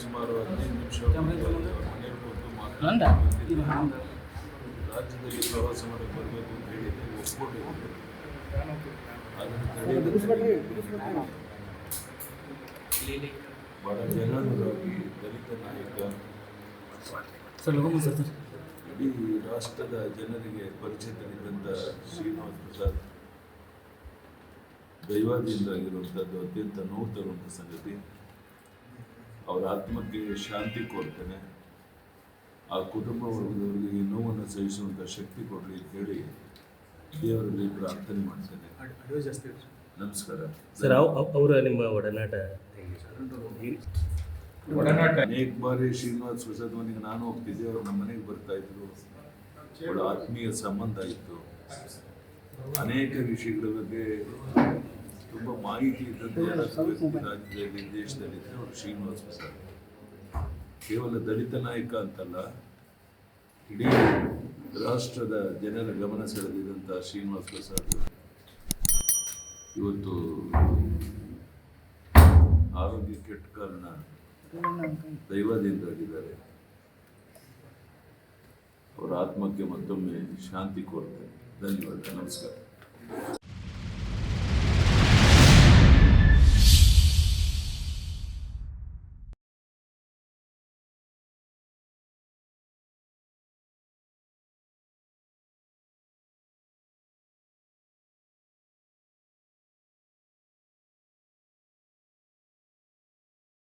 ಸುಮಾರು ಹದಿನೈದು ನಿಮಿಷ ರಾಜ್ಯದಲ್ಲಿ ಪ್ರವಾಸ ಮಾಡಕ್ಕೆ ಬರಬೇಕು ಅಂತ ಅದನ್ನು ಬಹಳ ಜನಾನುರಾಗಿ ದಲಿತ ನಾಯಕ ಇಡೀ ರಾಷ್ಟ್ರದ ಜನರಿಗೆ ಪರಿಚಿತರಿದ್ದಂಥ ಶ್ರೀನಿವಾಸ್ ಪ್ರಸಾದ್ ದೈವಾಧೀನರಾಗಿರುವಂಥದ್ದು ಅತ್ಯಂತ ನೋವು ತರುವಂಥ ಸಂಗತಿ. ಅವರ ಆತ್ಮಕ್ಕೆ ಶಾಂತಿ ಕೊಡ್ತೇನೆ. ಆ ಕುಟುಂಬ ವರ್ಗದವರಿಗೆ ಈ ನೋವನ್ನು ಸಹಿಸುವಂಥ ಶಕ್ತಿ ಕೊಡ್ರಿ ಅಂತ ಹೇಳಿ ದೇವರಲ್ಲಿ ಪ್ರಾರ್ಥನೆ ಮಾಡ್ತೇನೆ. ನಮಸ್ಕಾರ. ಸರ್ ಅವರ ನಿಮ್ಮ ಒಡನಾಟ ಒಡನಾಟ. ಅನೇಕ ಬಾರಿ ಶ್ರೀನಿವಾಸ್ ಮನೆಗೆ ನಾನು ಹೋಗ್ತಿದ್ದೆ ಅವ್ರು ನಮ್ಮ ಮನೆಗೆ ಬರ್ತಾ ಇದ್ರು. ಅವರ ಆತ್ಮೀಯ ಸಂಬಂಧ ಇತ್ತು. ಅನೇಕ ವಿಷಯಗಳ ಬಗ್ಗೆ ಮಾಹಿತಿ ಇದ್ದಂತೆ ವ್ಯಕ್ತಿ ರಾಜ್ಯದಲ್ಲಿ ದೇಶದಲ್ಲಿ ಅವರು ಶ್ರೀನಿವಾಸ್ ಪ್ರಸಾದ್ ಕೇವಲ ದಲಿತ ನಾಯಕ ಅಂತಲ್ಲ, ಇಡೀ ರಾಷ್ಟ್ರದ ಜನರ ಗಮನ ಸೆಳೆದಿದ್ದಂಥ ಶ್ರೀನಿವಾಸ್ ಪ್ರಸಾದ್ ಇವತ್ತು ಆರೋಗ್ಯ ಕೆಟ್ಟ ಕಾರಣ ದೈವಾಧೀನರಾಗಿದ್ದಾರೆ. ಅವರ ಆತ್ಮಕ್ಕೆ ಮತ್ತೊಮ್ಮೆ ಶಾಂತಿ ಕೋರ್ತೇನೆ ಧನ್ಯವಾದ, ನಮಸ್ಕಾರ.